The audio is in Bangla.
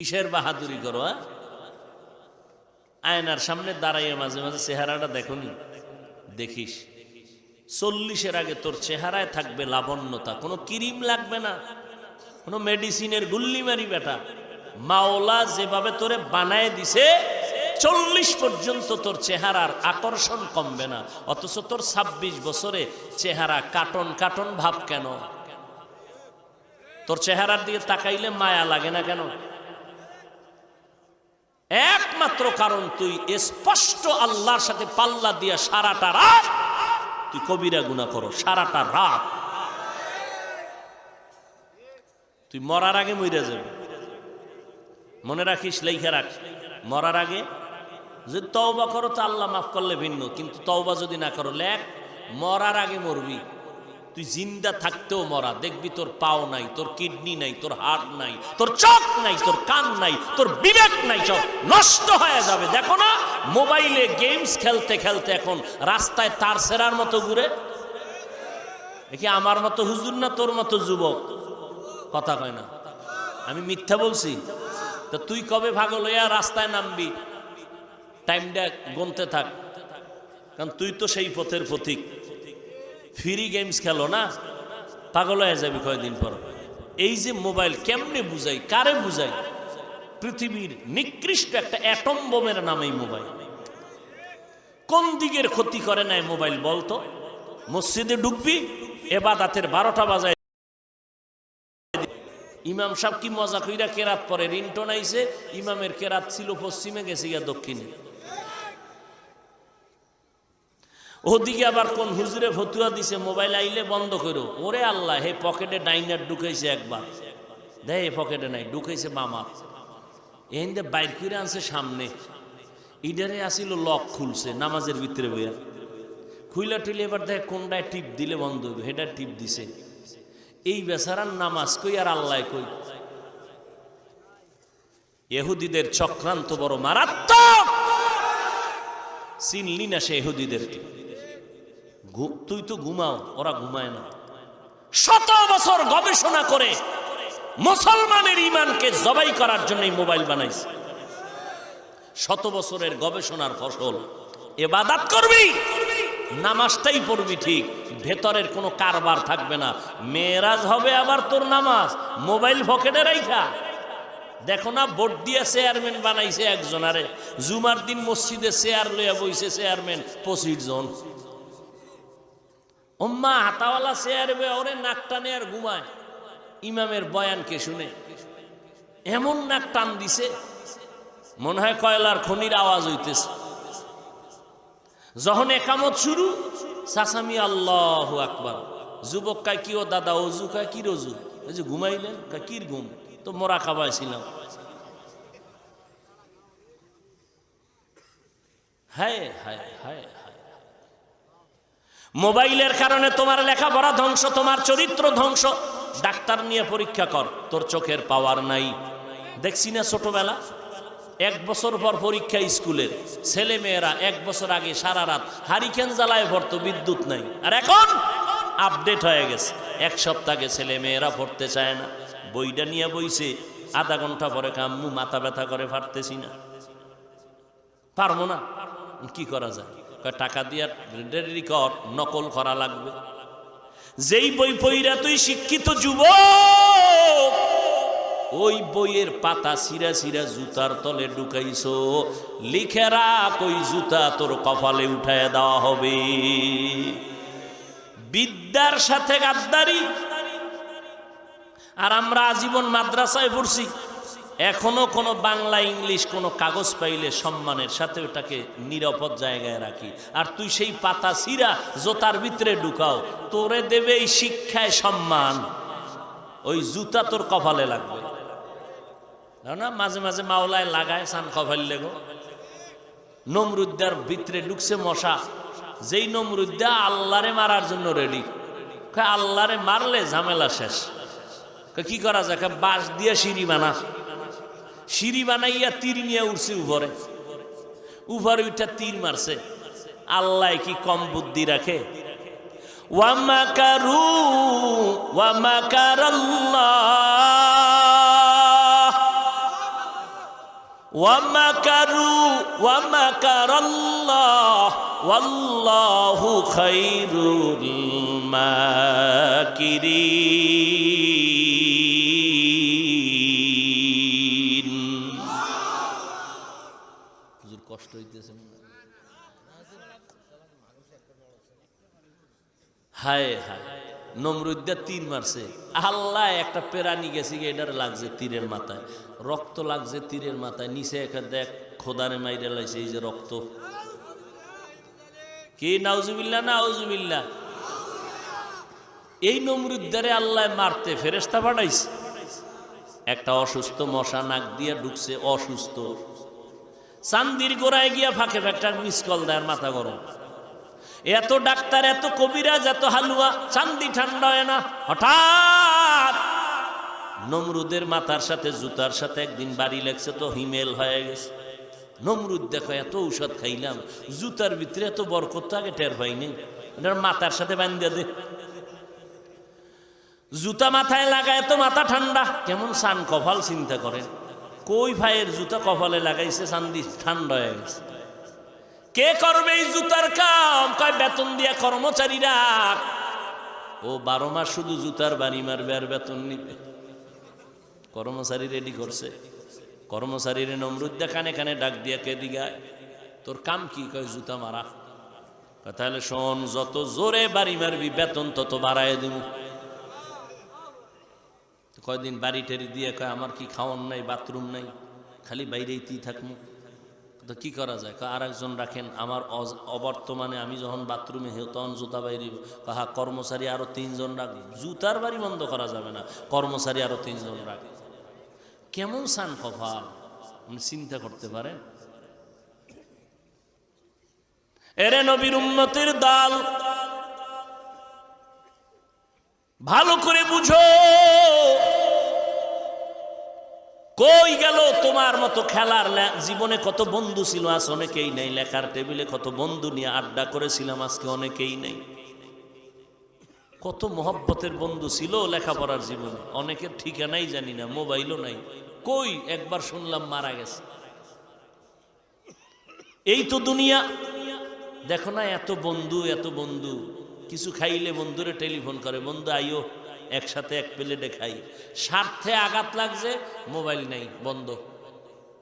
কিসের বাহাদুরি করো হ্যাঁ? আয়নার সামনে দাঁড়াইয়ে মাঝে মাঝে চেহারাটা দেখনি। দেখিস, চল্লিশের আগে তোর চেহারায় থাকবে লাবণ্যতা। কোনো ক্রিম লাগবে না, কোনো মেডিসিনের গুল্লি মারি বেটা মাওলা যেভাবে তোরে বানায় দিছে, চল্লিশ পর্যন্ত তোর চেহারার আকর্ষণ কমবে না। অথচ তোর ছাব্বিশ বছরে চেহারা কাটন কাটন ভাব কেন? তোর চেহারার দিকে তাকাইলে মায়া লাগে না কেন? একমাত্র কারণ তুই স্পষ্ট আল্লাহর সাথে পাল্লা দিয়া সারাটা রাত তুই কবিরা গুণা করো, সারাটা রাত। তুই মরার আগে মরে যাবি। মনে রাখিস লেখা রাখ, মরার আগে যদি তওবা করো তো আল্লাহ মাফ করলে ভিন্ন, কিন্তু তওবা যদি না করো, লেখ, মরার আগে মরবি। তুই জিন্দা থাকতেও মরা, দেখবি তোর পাও নাই, তোর কিডনি নাই, তোর হার্ট নাই, তোর চোখ নাই, তোর কান নাই, তোর বিবেক নাই, সব নষ্ট হয়ে যাবে। দেখো না, মোবাইলে গেমস খেলতে খেলতে এখন রাস্তায় তার সেরার মতো ঘুরে। দেখি আমার মতো হুজুর না তোর মতো যুবক? কথা কয় না। আমি মিথ্যা বলছি? তো তুই কবে ভাগ লইয়া রাস্তায় নামবি? টাইমটা গুনতে থাক। কারণ তুই তো সেই পথের প্রতীক। ফ্রি গেমস খেলো না? পাগল হয়ে যাবি কয়েকদিন পর। এই যে মোবাইল কেমনে বুঝাই, কারে বুঝাই? পৃথিবীর নিকৃষ্ট একটা অ্যাটম বোমের নাম এই মোবাইল। কোন দিকের ক্ষতি করে নাই মোবাইল বলতো মসজিদে ঢুকবি, এবাদাতের বারোটা বাজায় ইমাম সাহেব কি মজা কইরা কেরাত পরে রিন্টন ইমামের কেরাত ছিল পশ্চিমে, গেছে গিয়া দক্ষিণে। ওদিকে আবার কোন হুজুরে ফতুয়া দিছে, মোবাইল আইলে বন্ধ করো। ওরে আল্লাহ, হে পকেটে ডাইনার ঢুকাইছে একবার। দেয় পকেটে নাই, ঢুকাইছে মামা এহিন্দে বাইর করে আনছে সামনে। ইডারে আসিল লক খুলছে, নামাজের ভিতরে বইয়া। খুইলা টুইলে এবার দেখ কোনটায় টিপ দিলে বন্ধ হইবে হেটা টিপ দিছে। এই বেচারার নামাজ কই আর আল্লাহ কই? এহুদিদের চক্রান্ত বড় মারাত্মক। চিনলি না সে এহুদিদেরকে তুই তো ঘুমাও, ওরা ঘুমায় না। শত বছর গবেষণা করে মুসলমানের ইমানকে জবাই করার জন্য মোবাইল বানাইছে। শত বছরের গবেষণার ফসল। এবাদাত করবি, নামাজটাই পড়বি ঠিক, ভেতরের কোনো কারবার থাকবে না। মেয়েরাজ হবে আবার তোর নামাজ, মোবাইল পকেটে রাইখা। দেখো না ভোট দিয়ে চেয়ারম্যান বানাইছে একজন, আরে। জুমার দিন মসজিদে চেয়ার লইয়া বইছে চেয়ারম্যান, পঁচিশ জন। ওম্মা হাতাওয়ালা চেয়ারে বে ওরে নাক টানে আর ঘুমায়। ইমামের বয়ানকে শুনে? এমন নাক টান দিছে, মনে হয় কয়লার খনির আওয়াজ হইতেছে। যখন একামত শুরু, সাসামি আল্লাহ আকবার। যুবক কায়, কি ও দাদা, অজু? কায় কি রজু এই যে ঘুমাইলেন কির ঘুম? তো মোরা খাবাইছিলাম হায় হায় হায়। মোবাইলের কারণে তোমার লেখাপড়া ধ্বংস, তোমার চরিত্র ধ্বংস। ডাক্তার নিয়ে পরীক্ষা কর, তোর চোখের পাওয়ার নাই। দেখছি না ছোটবেলা? এক বছর পর পরীক্ষা স্কুলের। ছেলে মেয়েরা এক বছর আগে সারা রাত হারিকেন জ্বালায় ভরতো বিদ্যুৎ নাই। আর এখন আপডেট হয়ে গেছে। এক সপ্তাহে ছেলে মেয়েরা পড়তে চায় না। বইটা নিয়ে বইছে, আধা ঘণ্টা পরে কাম্মু মাথা ব্যথা করে পারতেছি না। পারব না? কি করা যায়? টাকা দিয়া কর নকল করা লাগবে। যেই বই পইরা তুই শিক্ষিত যুব ওই বইয়ের পাতা সিরা সিরা জুতার তলে ঢুকাইছ, লিখে রাখ, ওই জুতা তোর কপালে উঠায় দেওয়া হবে। বিদ্যার সাথে গাদ্দারি। আর আমরা আজীবন মাদ্রাসায় পড়ছি। এখনও কোনো বাংলা, ইংলিশ কোনো কাগজ পাইলে সম্মানের সাথে ওটাকে নিরাপদ জায়গায় রাখি। আর তুই সেই পাতা সিরা জোতার ভিতরে ঢুকাও, তোরে দেবে এই শিক্ষায় সম্মান। ওই জুতা তোর কপালে লাগবে। না মাঝে মাঝে মাওলায় লাগায় সান কপাল লেগো নমরুদ্দার ভিতরে ঢুকছে মশা। যেই নমরুদ্দা আল্লাহরে মারার জন্য রেডি আল্লাহরে মারলে ঝামেলা শেষ। কি করা যায়? বাঁশ দিয়ে সিঁড়ি বানা। সিঁড়ি বানাইয়া তীর নিয়ে উঠছে উভরে। উপরে উঠা তীর মারছে। আল্লাহ কি কম বুদ্ধি রাখে? ওয়ামাকারু ওয়ামাকারু ওয়াল্লাহু হায় হায়, নমরুদ্দা তীর মারছে। আল্লাহ একটা পেরানি গেছে এটার লাগছে তীরের মাথায়। রক্ত লাগছে তীরের মাথায়। নিচে একটা দেখ, খোদারে মাইরে লাইছে এই যে রক্ত। কি? নাউজুবিল্লা না আউজুবিল্লা এই নমরুদ্দারে আল্লাহ মারতে ফেরেস্তা পাঠাইছে। একটা অসুস্থ মশা নাক দিয়ে ঢুকছে, অসুস্থ। চান্দির গোড়ায় গিয়া ফাঁকে একটা মিস কল দেয় মাথা গরম। এত ডাক্তার, এত কবিরাজ, এত হালুয়া, চান্দি ঠান্ডা হয় না। হঠাৎ নমরুদের মাথার সাথে, জুতার সাথে একদিন বাড়ি লাগছে তো হিমেল হয়ে গেছে। নমরুদ দেখো, এত ঔষধ খাইলাম, জুতার ভিতরে এত বরকত তো আগে টের পাইনি এটার মাথার সাথে বান্ধিয়া দে। জুতা মাথায় লাগায় তো মাথা ঠান্ডা, কেমন সান কপাল চিন্তা করেন। কই ভাইয়ের জুতা কপালে লাগাইছে, চান্দি ঠান্ডা হয়ে গেছে। কে করবে এই জুতার কাম? কয়, বেতন দিয়া কর্মচারী রাখ ও, বারো মাস শুধু জুতার বাড়ি মারবে আর বেতন নিবে। কর্মচারী রেডি করছে। কর্মচারীর নমরুদ্দা কানে কানে ডাক দিয়া কে দিগায়? তোর কাম কি? কয়, জুতা মারা। তাহলে শোন, যত জোরে বাড়ি মারবি, বেতন তত বাড়ায় দিব। কয়দিন বাড়ি টেরি দিয়ে কয়, আমার কি খাওয়ান নাই, বাথরুম নাই, খালি বাইরেই তুই থাকব তো কি করা যায়? আর একজন রাখেন, আমার অবর্তমানে আমি যখন বাথরুমে হেউ তখন জুতা বাইরে কাহা কর্মচারী আরও তিনজন রাখ জুতার বাড়ি বন্ধ করা যাবে না, কর্মচারী আরও তিনজন রাখ। কেমন সান কপাল? আপনি চিন্তা করতে পারেন? এরে নবীর উন্নতির দাল, ভালো করে বুঝো। কই গেল তোমার মতো খেলার জীবনে কত বন্ধু ছিল, আজ অনেকেই নেই। লেখার টেবিলে কত বন্ধু নিয়ে আড্ডা করেছিলাম, আজকে অনেকেই নেই। কত মহব্বতের বন্ধু ছিল লেখাপড়ার জীবনে। অনেকের ঠিকানাই জানি না, মোবাইলও নাই। কই একবার শুনলাম মারা গেছে। এই তো দুনিয়া। দেখো না, এত বন্ধু এত বন্ধু। কিছু খাইলে বন্ধুরে টেলিফোন করে, বন্ধু আইও একসাথে এক প্লেটে খাই। স্বার্থে আঘাত লাগছে মোবাইল নেই বন্ধ।